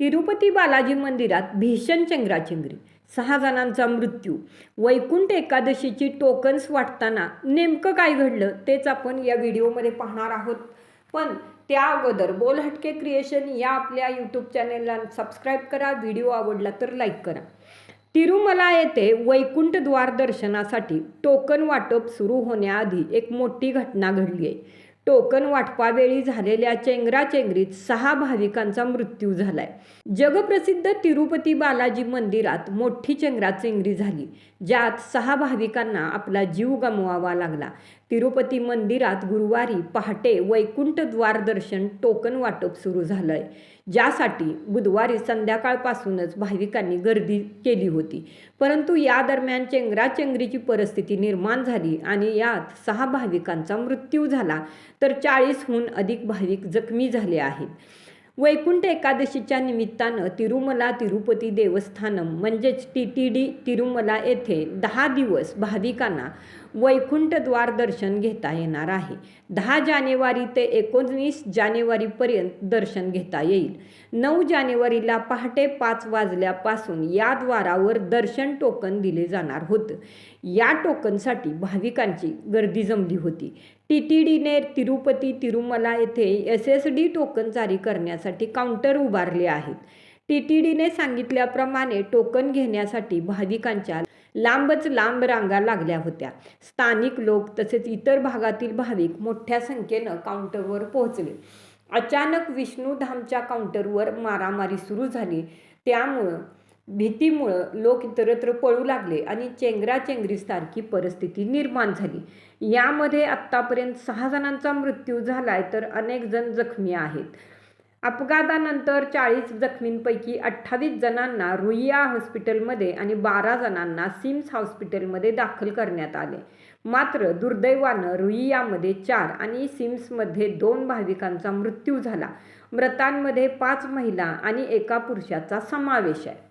तिरुपती बालाजी मंदिरात भीषण चेंगराचेंगरी सहा जणांचा मृत्यू. वैकुंठ एकादशीची टोकन्स वाटताना नेमकं काय घडलं तेच आपण या व्हिडिओमध्ये पाहणार आहोत. पण त्या अगोदर बोल हटके क्रिएशन या आपल्या यूट्यूब चॅनेलला सबस्क्राईब करा व्हिडिओ आवडला तर लाईक करा. तिरुमला येथे वैकुंठ द्वार दर्शनासाठी टोकन वाटप सुरू होण्याआधी एक मोठी घटना घडली आहे. टोकन वाटपावेळी झालेल्या चेंगराचेंगरीत सहा भाविकांचा मृत्यू झालाय. जगप्रसिद्ध तिरुपती बालाजी मंदिरात मोठी चेंगराचेंगरी झाली ज्यात सहा भाविकांना आपला जीव गमवावा लागला. तिरुपती मंदिरात गुरुवारी पहाटे वैकुंठ द्वारदर्शन टोकन वाटप सुरू झालं आहे ज्यासाठी बुधवारी संध्याकाळपासूनच भाविकांनी गर्दी केली होती. परंतु या दरम्यान चेंगराचेंगरीची परिस्थिती निर्माण झाली आणि यात सहा भाविकांचा मृत्यू झाला तर चाळीसहून अधिक भाविक जखमी झाले आहेत. वैकुंठ एकादशीच्या निमित्तानं तिरुमला तिरुपती देवस्थानम म्हणजेच टी टी डी तिरुमला येथे दहा दिवस भाविकांना वैकुंठ द्वार दर्शन घेता येणार आहे. दहा जानेवारी ते एकोणवीस जानेवारीपर्यंत दर्शन घेता येईल. नऊ जानेवारीला पहाटे पाच वाजल्यापासून या द्वारावर दर्शन टोकन दिले जाणार होतं. या टोकनसाठी भाविकांची गर्दी जमली होती. टी टी डीने तिरुपती तिरुमला येथे एस एस डी टोकन जारी करण्यासाठी काउंटर उभारले आहेत. टी टी डीने सांगितल्याप्रमाणे टोकन घेण्यासाठी भाविकांच्या लांबच लांब रांगा लागल्या होत्या. स्थानिक लोक तसेच इतर भागातील भाविक मोठ्या संख्येनं काउंटरवर पोहोचले. अचानक विष्णूधामच्या काउंटरवर मारामारी सुरू झाली. त्यामुळं भीतीमुळं लोक इतरत्र पळू लागले आणि चेंगराचेंगरीसारखी परिस्थिती निर्माण झाली. यामध्ये आत्तापर्यंत सहा जणांचा मृत्यू झालाय तर अनेक जण जखमी आहेत. अपघातानंतर चाळीस जखमींपैकी अठ्ठावीस जणांना रुईया हॉस्पिटलमध्ये आणि बारा जणांना सिम्स हॉस्पिटलमध्ये दाखल करण्यात आले. मात्र दुर्दैवानं रुईयामध्ये चार आणि सिम्समध्ये दोन भाविकांचा मृत्यू झाला. मृतांमध्ये पाच महिला आणि एका पुरुषाचा समावेश आहे.